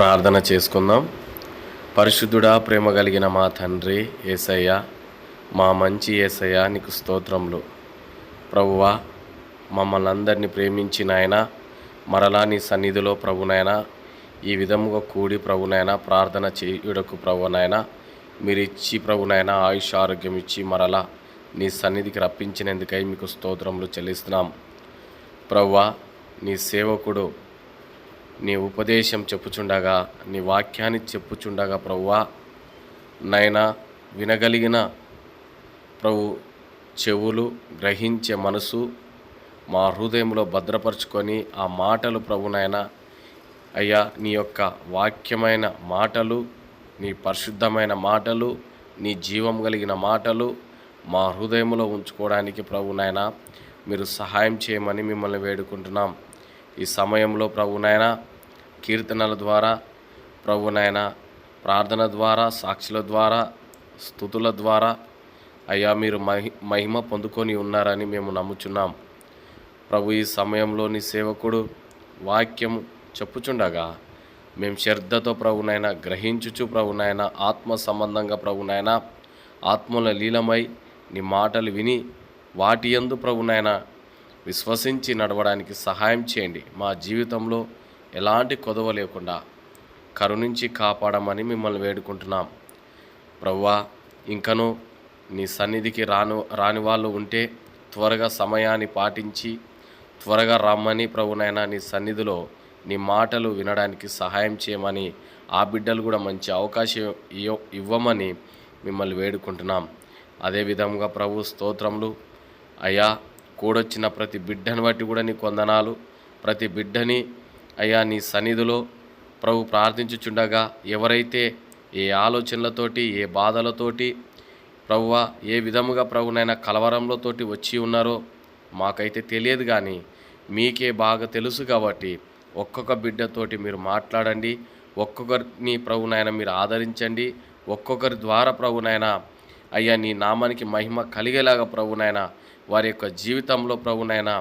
ప్రార్థన చేసుకుందాం. పరిశుద్ధుడా ప్రేమ కలిగిన మా తండ్రి ఏసయ్య మా మంచి ఏసయ్య నీకు స్తోత్రములు. ప్రభువా మమ్మల్ని అందరినీ ప్రేమించిన ఆయన మరలా నీ సన్నిధిలో ప్రభునైనా ఈ విధముగా కూడి ప్రభునైనా ప్రార్థన చేయుడకు ప్రభునైనా మీరు ఇచ్చి ప్రభునైనా ఆయుష్ ఆరోగ్యం ఇచ్చి మరలా నీ సన్నిధికి రప్పించినందుకై మీకు స్తోత్రములు చెల్లిస్తున్నాం. ప్రవ్వా నీ సేవకుడు నీ ఉపదేశం చెప్పుచుండగా నీ వాక్యాన్ని చెప్పుచుండగా ప్రవ్వా నైనా వినగలిగిన ప్రభు చెవులు గ్రహించే మనసు మా హృదయంలో భద్రపరుచుకొని ఆ మాటలు ప్రభునైనా అయ్యా నీ యొక్క వాక్యమైన మాటలు నీ పరిశుద్ధమైన మాటలు నీ జీవం కలిగిన మాటలు మా హృదయంలో ఉంచుకోవడానికి ప్రభునైనా మీరు సహాయం చేయమని మిమ్మల్ని వేడుకుంటున్నాం. ఈ సమయంలో ప్రభునైనా కీర్తనల ద్వారా ప్రభునైనా ప్రార్థన ద్వారా సాక్షుల ద్వారా స్థుతుల ద్వారా అయ్యా మీరు మహి మహిమ పొందుకొని ఉన్నారని మేము నమ్ముచున్నాం. ప్రభు ఈ సమయంలోని సేవకుడు వాక్యం చెప్పుచుండగా మేము శ్రద్ధతో ప్రభునైనా గ్రహించుచు ప్రభునైనా ఆత్మ సంబంధంగా ప్రభునైనా ఆత్మల లీలమై నీ మాటలు విని వాటి ఎందు ప్రభునైనా విశ్వసించి నడవడానికి సహాయం చేయండి. మా జీవితంలో ఎలాంటి కొదవ లేకుండా కరుణించి కాపాడమని మిమ్మల్ని వేడుకుంటున్నాం. ప్రవ్వా ఇంకను నీ సన్నిధికి రాను రాని వాళ్ళు ఉంటే త్వరగా సమయాన్ని పాటించి త్వరగా రమ్మని ప్రభునైనా నీ సన్నిధిలో నీ మాటలు వినడానికి సహాయం చేయమని ఆ బిడ్డలు కూడా మంచి అవకాశం ఇవ్వమని మిమ్మల్ని వేడుకుంటున్నాం. అదేవిధంగా ప్రభు స్తోత్రములు. అయ్యా కూడొచ్చిన ప్రతి బిడ్డను బట్టి కూడా నీ కొందనాలు ప్రతి బిడ్డని అయ్యా నీ సన్నిధిలో ప్రభు ప్రార్థించుచుండగా ఎవరైతే ఏ ఆలోచనలతోటి ఏ బాధలతోటి ప్రభువ ఏ విధముగా ప్రభునైనా కలవరంలోతోటి వచ్చి ఉన్నారో మాకైతే తెలియదు కానీ మీకే బాగా తెలుసు కాబట్టి ఒక్కొక్క బిడ్డతోటి మీరు మాట్లాడండి ఒక్కొక్కరిని ప్రభునైనా మీరు ఆదరించండి ఒక్కొక్కరి ద్వారా ప్రభునైనా అయ్యా నీ నామానికి మహిమ కలిగేలాగా ప్రభునైనా వారి యొక్క జీవితంలో ప్రభునైనా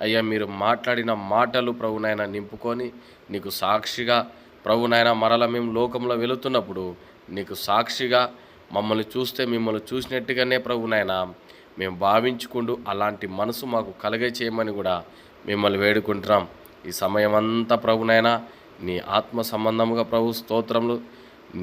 అయ్యా మీరు మాట్లాడిన మాటలు ప్రభునైనా నింపుకొని నీకు సాక్షిగా ప్రభునైనా మరల మేము లోకంలో వెళుతున్నప్పుడు నీకు సాక్షిగా మమ్మల్ని చూస్తే మిమ్మల్ని చూసినట్టుగానే ప్రభునైనా మేము భావించుకుంటూ అలాంటి మనసు మాకు కలిగే చేయమని కూడా మిమ్మల్ని వేడుకుంటున్నాం. ఈ సమయం అంతా ప్రభునైనా నీ ఆత్మ సంబంధముగా ప్రభు స్తోత్రములు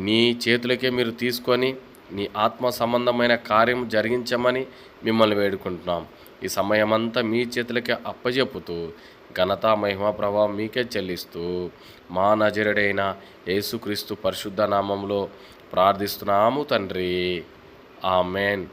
నీ చేతులకే మీరు తీసుకొని నీ ఆత్మ సంబంధమైన కార్యం జరిగించమని మిమ్మల్ని వేడుకుంటున్నాం. ఈ సమయమంతా మీ చేతులకే అప్పజెప్పుతూ ఘనత మహిమ ప్రభావం మీకే చెల్లిస్తూ మా నజరుడైన యేసుక్రీస్తు పరిశుద్ధ నామంలో ప్రార్థిస్తున్నాము తండ్రి. ఆమెన్.